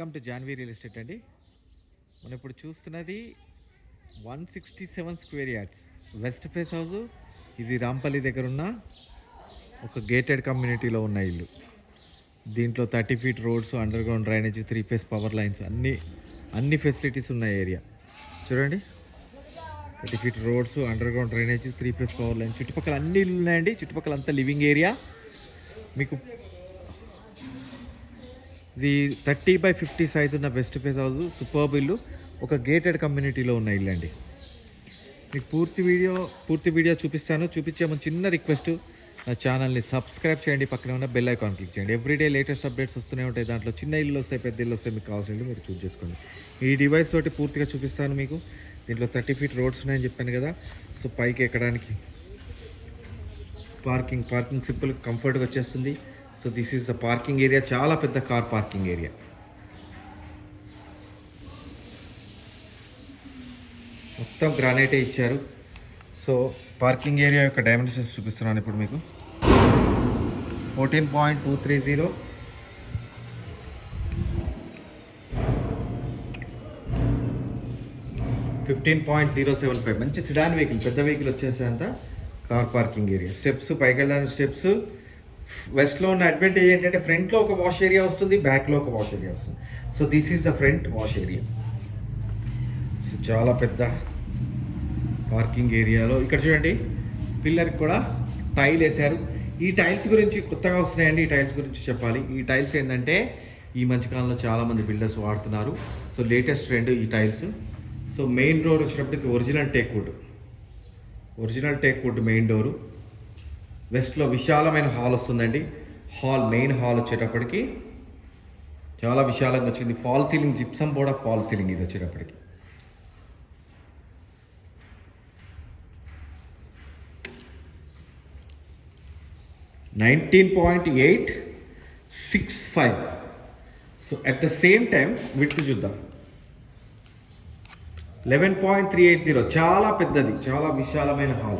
Welcome to Janvi real estate అండి. మనం ఇప్పుడు చూస్తున్నది one sixty seven square yards. West face house ఇది రాంపల్లి దగ్గర ఉన్న ఒక గేటెడ్ కమ్యూనిటీలో ఉన్న ఇల్లు. దీంట్లో thirty feet roads underground drainage three phase power lines అన్ని అన్ని ఫెసిలిటీస్ ఉన్న ఏరియా. చూడండి. Thirty feet roads underground drainage three phase power lines. చుట్టుపక్కల అన్ని ఇల్లు ఉన్నాయండి. చుట్టుపక్కల అంతా లివింగ్ ఏరియా. మీకు ఇది థర్టీ బై ఫిఫ్టీ సైజ్ ఉన్న వెస్ట్ ఫేస్ హౌస్ సూపర్బ్ ఇల్లు ఒక గేటెడ్ కమ్యూనిటీలో ఉన్న ఇల్లు అండి. మీకు పూర్తి వీడియో పూర్తి వీడియో చూపిస్తాను. చూపించే ముందు చిన్న రిక్వెస్ట్ నా ఛానల్ని సబ్స్క్రైబ్ చేయండి. పక్కన ఉన్న బెల్ ఐకాన్ క్లిక్ చేయండి. ఎవ్రీడే లేటెస్ట్ అప్డేట్స్ వస్తూనే ఉంటాయి. దాంట్లో చిన్న ఇల్లు వస్తాయి పెద్ద ఇల్లు వస్తాయి మీకు కావాల్సిన మీరు చూస్ చేసుకోండి. ఈ డివైస్ తోటి పూర్తిగా చూపిస్తాను మీకు. దీంట్లో థర్టీ ఫీట్ రోడ్స్ ఉన్నాయని చెప్పాను కదా. సో పైకి ఎక్కడానికి పార్కింగ్ పార్కింగ్ సింపుల్ కంఫర్ట్గా వచ్చేస్తుంది. So this is the parking area చాలా పెద్ద కార్ పార్కింగ్ ఏరియా మొత్తం గ్రానైటే ఇచ్చారు. సో పార్కింగ్ ఏరియా యొక్క డైమెన్షన్స్ చూపిస్తున్నాను ఇప్పుడు మీకు. Fourteen point two three zero fifteen point zero seven five మంచి సిడాన్ వెహికల్ పెద్ద వెహికల్ వచ్చేసేంత కార్ పార్కింగ్ ఏరియా స్టెప్స్ పైకి వెళ్ళడానికి స్టెప్స్ వెస్ట్లో ఉన్న అడ్వాంటేజ్ ఏంటంటే ఫ్రంట్లో ఒక వాష్ ఏరియా వస్తుంది బ్యాక్లో ఒక వాష్ ఏరియా వస్తుంది. So this is the front wash area so చాలా పెద్ద పార్కింగ్ ఏరియాలో ఇక్కడ చూడండి పిల్లర్కి కూడా టైల్ వేశారు. ఈ టైల్స్ గురించి కొత్తగా వస్తున్నాయండి ఈ టైల్స్ గురించి చెప్పాలి. ఈ టైల్స్ ఏంటంటే ఈ మధ్యకాలంలో చాలామంది బిల్డర్స్ వాడుతున్నారు. సో లేటెస్ట్ ట్రెండ్ ఈ టైల్స్ సో మెయిన్ డోర్ వచ్చినప్పటికి original teak wood original teak wood main door వెస్ట్లో విశాలమైన హాల్ వస్తుందండి. హాల్ మెయిన్ హాల్ వచ్చేటప్పటికి చాలా విశాలంగా వచ్చింది. ఫాల్ సీలింగ్ జిప్సం కూడా ఫాల్ సీలింగ్ ఇది వచ్చేటప్పటికి. Nineteen point eight six five. So at the same time width చూద్దాం. Eleven point three eight zero. చాలా పెద్దది చాలా విశాలమైన హాల్.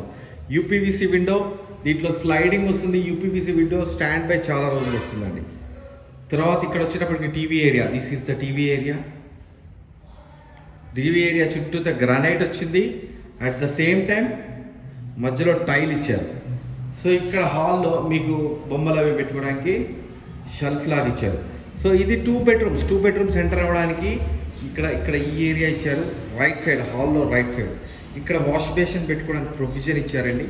యూపీవీసీ విండో దీంట్లో స్లైడింగ్ వస్తుంది యూపీపీసీ విండో స్టాండ్ బై చాలా రోజులు వస్తుందండి. తర్వాత ఇక్కడ వచ్చేటప్పటికి TV area this is the TV area TV area చుట్టూ గ్రానైట్ వచ్చింది. అట్ ద సేమ్ టైం మధ్యలో టైల్ ఇచ్చారు. సో ఇక్కడ హాల్లో మీకు బొమ్మలు అవి పెట్టుకోవడానికి షెల్ఫ్ లాగా ఇచ్చారు. సో ఇది two bedrooms two bedrooms enter అవ్వడానికి ఇక్కడ ఇక్కడ ఈ ఏరియా ఇచ్చారు. రైట్ సైడ్ హాల్లో రైట్ సైడ్ ఇక్కడ వాష్ బేసిన్ పెట్టుకోవడానికి ప్రొవిజన్ ఇచ్చారండి.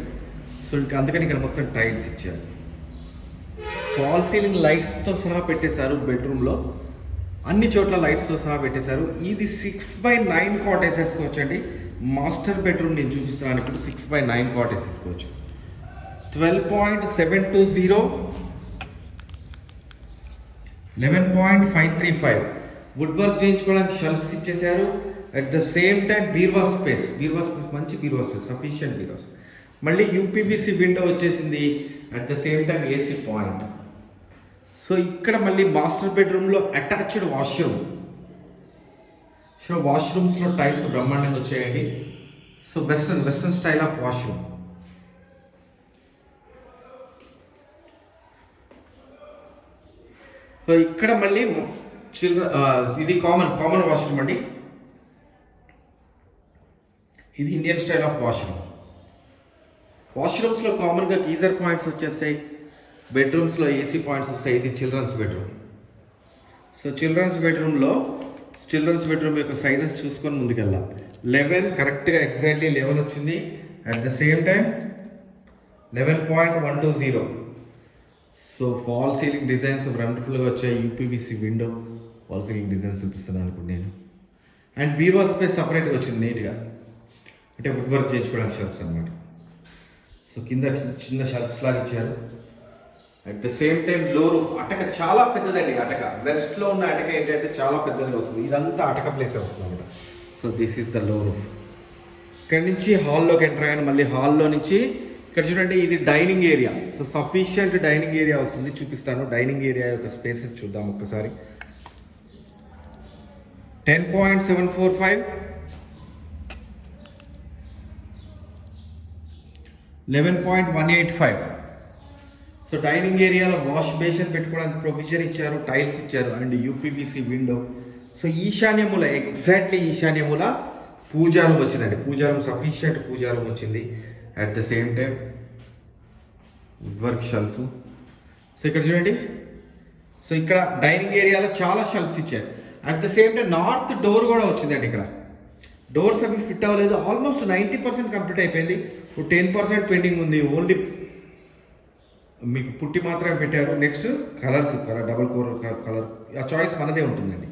సో ఇంకా అందుకని ఇక్కడ మొత్తం టైల్స్ ఇచ్చారు. ఫాల్ సీలింగ్ లైట్స్తో సహా పెట్టేశారు బెడ్రూమ్లో అన్ని చోట్ల లైట్స్తో సహా పెట్టేశారు. ఇది సిక్స్ బై నైన్ కాట్ వేసేసుకోవచ్చండి మాస్టర్ బెడ్రూమ్ నేను చూపిస్తున్నాను ఇప్పుడు సిక్స్ బై నైన్ కాట్ వేసేసుకోవచ్చు twelve point seven two zero eleven point five three five wood work చేయించుకోవడానికి షెల్ఫ్స్ ఇచ్చేసారు అట్ ద సేమ్ టైం బీర్వా స్పేస్ బీర్వా స్పేస్ మంచి బీర్వా స్పేస్ సఫిషియంట్ బీర్వా స్పేస్ మళ్ళీ యూపీబీసీ విండో వచ్చేసింది. At the same time AC point so ఇక్కడ మళ్ళీ మాస్టర్ బెడ్రూమ్లో అటాచ్డ్ వాష్రూమ్ సో వాష్రూమ్స్లో టైల్స్ బ్రహ్మాండంగా వచ్చాయండి. So western western style of washroom so ఇక్కడ మళ్ళీ చిల్డ్రన్ ఇది కామన్ కామన్ వాష్రూమ్ అండి. ఇది ఇండియన్ స్టైల్ ఆఫ్ వాష్రూమ్ వాష్రూమ్స్లో కామన్గా గీజర్ పాయింట్స్ వచ్చేస్తాయి బెడ్రూమ్స్లో ఏసీ పాయింట్స్ వస్తాయి ఇది చిల్డ్రన్స్ బెడ్రూమ్. సో చిల్డ్రన్స్ బెడ్రూమ్లో చిల్డ్రన్స్ బెడ్రూమ్ యొక్క సైజెస్ చూసుకొని ముందుకెళ్ళాం లెవెన్ కరెక్ట్గా ఎగ్జాక్ట్లీ లెవెన్ వచ్చింది. At the same time eleven point one two zero so fall ceiling designs వండర్ఫుల్గా వచ్చాయి. UPVC window fall ceiling designs చూపిస్తున్నాను అనుకుంటే నేను. అండ్ బీవా స్పేస్ సపరేట్గా వచ్చింది నీట్గా అంటే వుడ్ వర్క్ చేసుకోవడానికి షాప్స్ అనమాట సో కింద చిన్న- చిన్న షెల్ఫ్స్ లాగా ఇచ్చారు. At the same time low roof అటక చాలా పెద్దదండి అటక. వెస్ట్లో ఉన్న అటక ఏంటంటే చాలా పెద్దది వస్తుంది. ఇదంతా అటక ప్లేసే వస్తుంది అనమాట so this is the low roof ఇక్కడ నుంచి హాల్లోకి ఎంటర్ అయ్యాను. మళ్ళీ హాల్లో నుంచి ఇక్కడ చూడండి ఇది dining area. So sufficient dining area వస్తుంది. చూపిస్తాను. డైనింగ్ ఏరియా యొక్క స్పేసెస్ చూద్దాం ఒక్కసారి. Ten point seven four five eleven point one eight five so dining ఏరియాలో వాష్ బేసిన్ పెట్టుకోవడానికి ప్రొవిజన్ ఇచ్చారు టైల్స్ ఇచ్చారు అండ్ యూపీబీసీ విండో సో ఈశాన్యముల ఎగ్జాక్ట్లీ ఈశాన్యముల పూజారం వచ్చిందండి. పూజారం సఫిషియంట్ పూజారం వచ్చింది. At the same time work shelf so ఇక్కడ చూడండి. సో ఇక్కడ డైనింగ్ ఏరియాలో చాలా షెల్ఫ్స్ ఇచ్చారు. At the same time north door కూడా వచ్చిందండి ఇక్కడ. డోర్స్ అవి ఫిట్ అవ్వలేదు. ఆల్మోస్ట్ నైంటీ పర్సెంట్ కంప్లీట్ అయిపోయింది. ఇప్పుడు టెన్ పర్సెంట్ పెండింగ్ ఉంది. ఓన్లీ మీకు పుట్టి మాత్రమే పెట్టారు. Next colours colour double coat colour ఆ చాయిస్ మనదే ఉంటుందండి.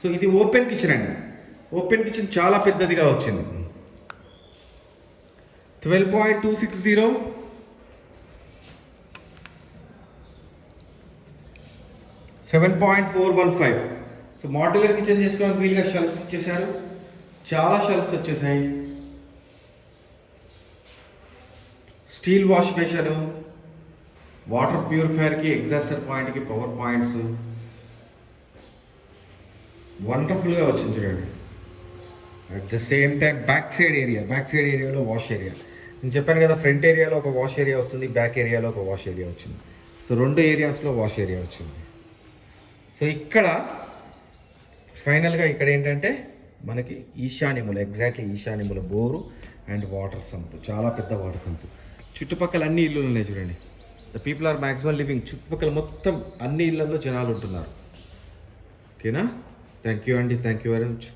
సో ఇది ఓపెన్ కిచెన్ అండి. ఓపెన్ కిచెన్ చాలా పెద్దదిగా వచ్చింది. Twelve point two six zero seven point four one five so modular kitchen చేసుకోవడానికి వీలుగా షెల్ఫ్స్ ఇచ్చేశారు. చాలా షెల్ఫ్స్ వచ్చేసాయి. స్టీల్ వాష్ బేషన్ వాటర్ ప్యూరిఫైయర్కి ఎగ్జాస్టర్ పాయింట్కి పవర్ పాయింట్స్ వండర్ఫుల్గా వచ్చింది చూడండి. At the same time back side area back side ఏరియాలో వాష్ ఏరియా నేను చెప్పాను కదా ఫ్రంట్ ఏరియాలో ఒక వాష్ ఏరియా వస్తుంది బ్యాక్ ఏరియాలో ఒక వాష్ ఏరియా వచ్చింది. సో రెండు ఏరియాస్లో వాష్ ఏరియా వచ్చింది. సో ఇక్కడ ఫైనల్గా ఇక్కడ ఏంటంటే మనకి ఈశాన్యములు ఎగ్జాక్ట్లీ ఈశాన్యముల బోరు అండ్ వాటర్ సంప్. చాలా పెద్ద వాటర్ సంప్. చుట్టుపక్కల అన్ని ఇల్లు ఉన్నాయి చూడండి. The people are maximum living చుట్టుపక్కల మొత్తం అన్ని ఇళ్ళలో జనాలు ఉంటున్నారు. ఓకేనా? థ్యాంక్ యూ అండి థ్యాంక్ యూ వెరీ మచ్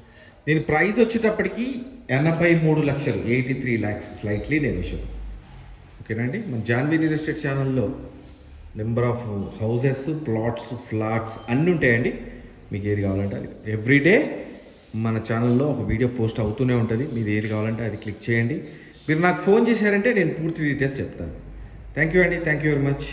దీని ప్రైస్ వచ్చేటప్పటికి ఎనభై మూడు లక్షలు. Eighty three lakhs slightly negotiable ఓకేనండి మన జాన్వీ రియల్ ఎస్టేట్ ఛానల్లో number of houses plots flats అన్నీ ఉంటాయండి. మీకు ఏది కావాలంటే అది. ఎవ్రీడే మన ఛానల్లో ఒక వీడియో పోస్ట్ అవుతూనే ఉంటుంది. మీరు ఏది కావాలంటే అది క్లిక్ చేయండి. మీరు నాకు ఫోన్ చేశారంటే నేను పూర్తి డీటెయిల్స్ చెప్తాను. థ్యాంక్ యూ అండి థ్యాంక్ యూ వెరీ మచ్